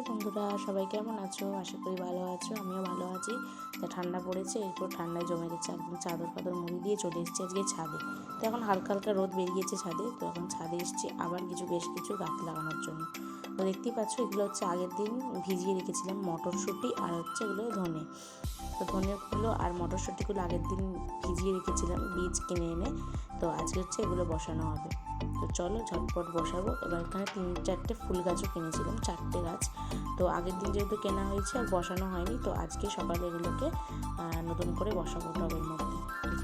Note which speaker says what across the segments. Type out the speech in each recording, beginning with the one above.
Speaker 1: নমস্কার বন্ধুরা, সবাই কেমন আছো? আশা করি ভালো আছো, আমিও ভালো আছি। তা ঠান্ডা পড়েছে একটু ঠান্ডায় জমে গেছে, একদম চাদর ফাদর মুড়ি দিয়ে চলে এসেছি আজকে ছাদে। তো এখন হালকা হালকা রোদ বেরিয়েছে ছাদে, তো এখন ছাদে এসেছি আবার কিছু, বেশ কিছু গাছ লাগানোর জন্য। তো দেখতেই পাচ্ছ, এগুলো হচ্ছে আগের দিন ভিজিয়ে রেখেছিলাম মটরশুঁটি আর হচ্ছে এগুলো ধনে। তো ধনেগুলো আর মটরশুঁটিগুলো আগের দিন ভিজিয়ে রেখেছিলাম বীজ কিনে এনে, তো আজকে হচ্ছে এগুলো বসানো হবে। তো চলো ঝটপট বসাবো। এবার এখানে তিন চারটে ফুল গাছও কিনেছিলাম, চারটে গাছ। তো আগের দিন যেহেতু কেনা হয়েছে আর বসানো হয়নি, তো আজকে সকালে এগুলোকে নতুন করে বসাবো টবের মধ্যে।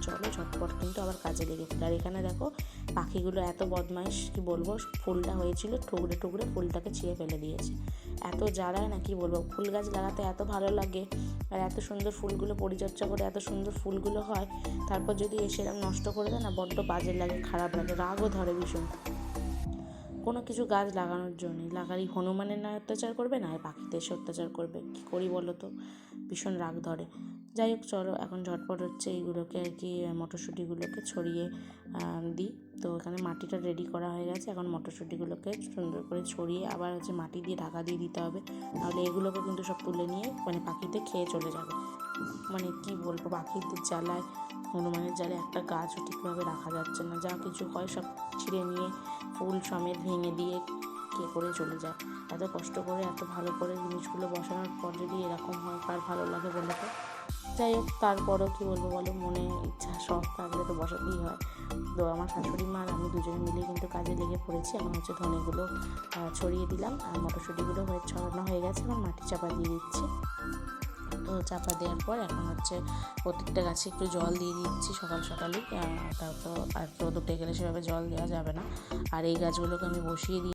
Speaker 1: চলো ঝটপট কিন্তু আবার কাজে লেগে আর এখানে দেখো, পাখিগুলো এত বদমাইশ কি বলব, ফুলটা হয়েছিল, ঠুকরে ঠুকরে ফুলটাকে ছিঁড়ে ফেলে দিয়েছে। এত জ্বালায় না, কি বলব? ফুল গাছ লাগাতে এত ভালো লাগে আর এত সুন্দর ফুলগুলো পরিচর্যা করে এত সুন্দর ফুলগুলো হয়, তারপর যদি এসে নষ্ট করে দেয় না, বড্ড বাজে লাগে, খারাপ লাগে, রাগও ধরে ভীষণ। কোনো কিছু গাছ লাগানোর জন্য, লাগালি হনুমানের না অত্যাচার করবে না পাখিতে এসে অত্যাচার করবে, কী করি বলো তো? ভীষণ রাগ ধরে। যাই হোক, চলো, এখন ঝটপট হচ্ছে এইগুলোকে আর কি মটরশুঁটিগুলোকে ছড়িয়ে দিই। তো এখানে মাটিটা রেডি করা হয়ে গেছে। এখন মটরশুঁটিগুলোকে সুন্দর করে ছড়িয়ে আবার হচ্ছে মাটি দিয়ে ঢাকা দিয়ে দিতে হবে। তাহলে এগুলোকে কিন্তু সব তুলে নিয়ে মানে পাখিতে খেয়ে চলে যাবে। মানে কি বলব, পাখিদের জ্বালায়, হনুমানের জ্বালায় একটা গাছও ঠিকভাবে রাখা যাচ্ছে না। যা কিছু হয় সব ছিঁড়ে নিয়ে ফুল সমেত ভেঙে দিয়ে কে করে চলে যায়? এত কষ্ট করে এত ভালো করে জিনিসগুলো বসানোর পর যদি এরকম হয় কার ভালো লাগে বলে তো? যাই হোক তারপরও কী বলব বলো? মনে ইচ্ছা শখ থাকলে তো বসাতেই হয়। তো আমার শাশুড়ি মা আর আমি দুজনে মিলে কিন্তু কাজে লেগে পড়েছি। এখন হচ্ছে ধনেগুলো ছড়িয়ে দিলাম আর মটরশুঁটিগুলো হয়ে ছড়ানো হয়ে গেছে। এখন মাটি চাপা দিয়ে দিচ্ছি। তো চাপা দেওয়ার পর এখন হচ্ছে প্রত্যেকটা গাছে একটু জল দিয়ে দিচ্ছি সকাল সকালই। আহ, তারপর আর রোদ উঠে গেলে সেভাবে জল দেওয়া যাবে না। আর এই গাছগুলোকে আমি বসিয়ে দিই।